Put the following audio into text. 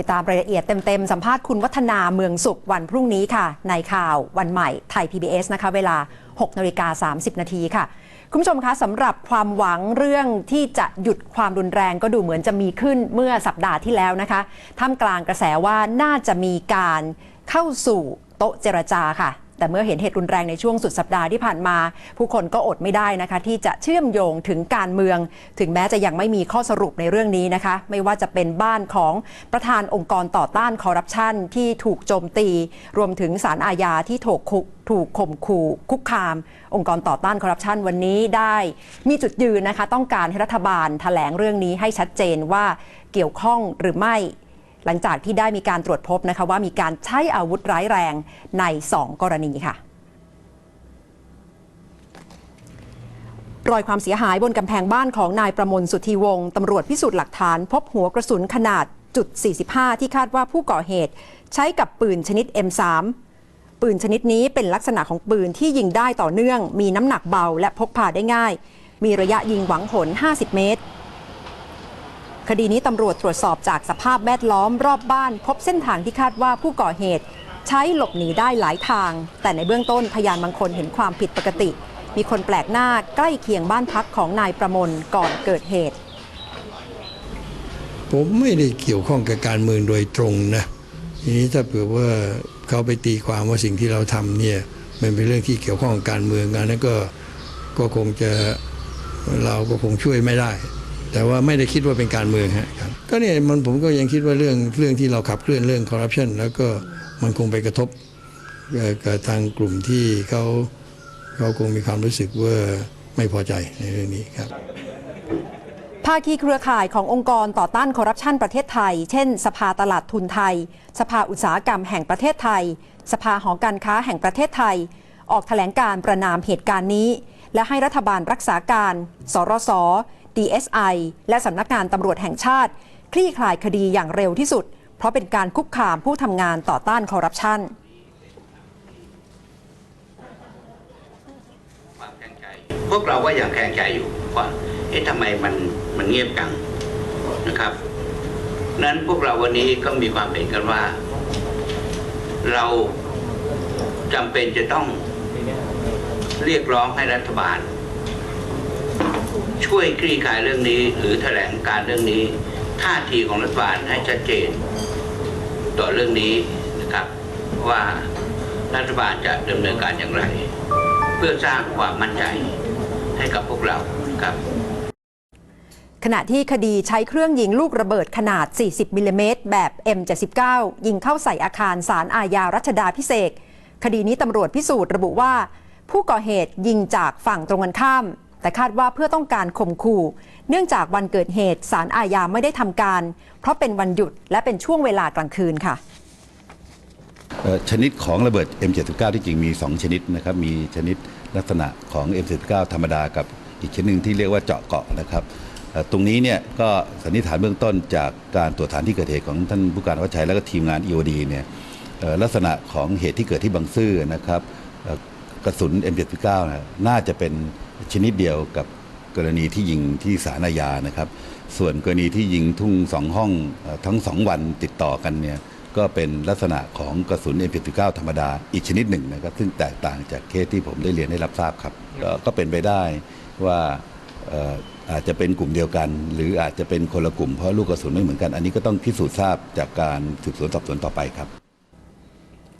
ติดตามรายละเอียดเต็ม ๆ สัมภาษณ์คุณวัฒนาเมืองสุขวันพรุ่งนี้ค่ะ ในข่าววันใหม่ไทย PBS นะคะ เวลา 6นาฬิกา30 นาทีค่ะ คุณผู้ชมคะสำหรับความหวังเรื่องที่จะหยุดความรุนแรงก็ดูเหมือนจะมีขึ้นเมื่อสัปดาห์ที่แล้วนะคะท่ามกลางกระแสว่าน่าจะมีการเข้าสู่โต๊ะเจรจาค่ะ แต่เมื่อเห็นเหตุรุนแรงในช่วงสุดสัปดาห์ที่ผ่านมา ผู้คนก็อดไม่ได้นะคะ ที่จะเชื่อมโยงถึงการเมือง ถึงแม้จะยังไม่มีข้อสรุปในเรื่องนี้นะคะ ไม่ว่าจะเป็นบ้านของประธานองค์กรต่อต้านคอร์รัปชันที่ถูกโจมตี รวมถึงสารอาญาที่ถูกคุกถูกข่มขู่คุกคาม องค์กรต่อต้านคอร์รัปชันวันนี้ได้ มีจุดยืนนะคะ ต้องการให้รัฐบาลแถลงเรื่องนี้ให้ชัดเจนว่าเกี่ยวข้องหรือไม่ หลังจากที่ได้มีการตรวจพบนะคะว่ามีการใช้อาวุธร้ายแรงใน 2 กรณีค่ะรอยความเสียหายบนกำแพงบ้านของนายประมลสุธีวงศ์ตำรวจพิสูจน์หลักฐาน พบหัวกระสุนขนาดจุด 45 ที่คาดว่าผู้ก่อเหตุ ใช้กับปืนชนิด M3 ปืนชนิดนี้เป็นลักษณะของปืนที่ยิงได้ต่อเนื่อง มีน้ำหนักเบาและพกพาได้ง่าย มีระยะยิงหวังผล 50 เมตร คดีนี้ตำรวจตรวจสอบจากสภาพแวดล้อมรอบบ้าน พบเส้นทางที่คาดว่าผู้ก่อเหตุ ใช้หลบหนีได้หลายทาง แต่ในเบื้องต้นพยานบางคนเห็นความผิดปกติ มีคนแปลกหน้าใกล้เคียงบ้านพักของนายประมลก่อนเกิดเหตุ ผมไม่ได้เกี่ยวข้องกับการเมืองโดยตรงนะทีนี้ถ้าเผื่อว่าเขาไปตีความว่าสิ่งที่เราทำเนี่ยมันเป็นเรื่องที่เกี่ยวข้องกับการเมืองอันนั้นก็ก็คงจะเราก็คงช่วยไม่ได้ แต่ว่าไม่ได้คิดว่าเป็นการเมืองฮะครับก็เนี่ยมันผมก็ยังคิดว่าเรื่องเรื่องที่เราขับเคลื่อนเรื่องคอร์รัปชันแล้วก็มันคงไปกระทบกับทางกลุ่มที่เขาเขาคงมีความรู้สึกว่าไม่พอใจในเรื่องนี้ครับภาคีเครือข่ายขององค์กรต่อต้านคอร์รัปชันประเทศไทย เช่น สภาตลาดทุนไทย สภาอุตสาหกรรมแห่งประเทศไทย สภาหอการค้าแห่งประเทศไทย ออกแถลงการประนามเหตุการณ์นี้ และให้รัฐบาลรักษาการ สรส DSI และสำนักงานตำรวจแห่งชาติ คลี่คลายคดีอย่างเร็วที่สุด เพราะเป็นการคุกคามผู้ทำงานต่อต้านคอร์รัปชันพวกเราก็ยังแข็งใจอยู่ว่าเอ๊ะทำไมมันมันเงียบจังนะครับนั้นพวกเราวันนี้ก็มีความเห็นกันว่า เราจำเป็นจะต้องเรียกร้องให้รัฐบาล ช่วยคลี่คลายเรื่องนี้ หรือแถลงการเรื่องนี้ ท่าทีของรัฐบาลให้ชัดเจน ต่อเรื่องนี้นะครับว่ารัฐบาลจะดำเนินการอย่างไร เพื่อสร้างความมั่นใจให้กับพวกเราครับขณะที่คดีใช้เครื่องยิงลูกระเบิดขนาด 40 มิลลิเมตรแบบ M79 ยิงเข้าใส่อาคารศาลอาญารัชดาพิเศษ คดีนี้ตำรวจพิสูจน์ระบุว่า ผู้ก่อเหตุยิงจากฝั่งตรงกันข้าม แต่คาดว่าเพื่อต้องการข่มขู่ เนื่องจากวันเกิดเหตุศาลอาญาไม่ได้ทำการ เพราะเป็นวันหยุดและเป็นช่วงเวลากลางคืนค่ะชนิดของระเบิด M79 ที่จริงมี 2 ชนิดนะครับ มีชนิดลักษณะของ M79 ธรรมดากับอีกชนิดหนึ่งที่เรียกว่าเจาะเกาะนะครับ ตรงนี้เนี่ยก็สันนิษฐานเบื้องต้นจากการตรวจฐานที่เกิดเหตุของท่านผู้การวัชชัยและก็ทีมงาน EOD เนี่ยลักษณะของเหตุที่เกิดที่บางซื่อนะครับกระสุน M79 น่าจะเป็น ชนิดเดียวกับกรณีที่ยิงที่สารอาญานะครับ ส่วนกรณีที่ยิงทุ่งสองห้องเอ่อทั้งสองวันติดต่อกันเนี่ยก็เป็นลักษณะของกระสุน M79 ธรรมดาอีกชนิดหนึ่งนะครับ ซึ่งแตกต่างจากเคสที่ผมได้เรียนให้รับทราบครับ ก็ก็เป็นไปได้ว่าเอ่ออาจจะเป็นกลุ่มเดียวกัน หรืออาจจะเป็นคนละกลุ่มเพราะลูกกระสุนไม่เหมือนกัน อันนี้ก็ต้องพิสูจน์ทราบจากการสืบสวนสอบสวนต่อไปครับ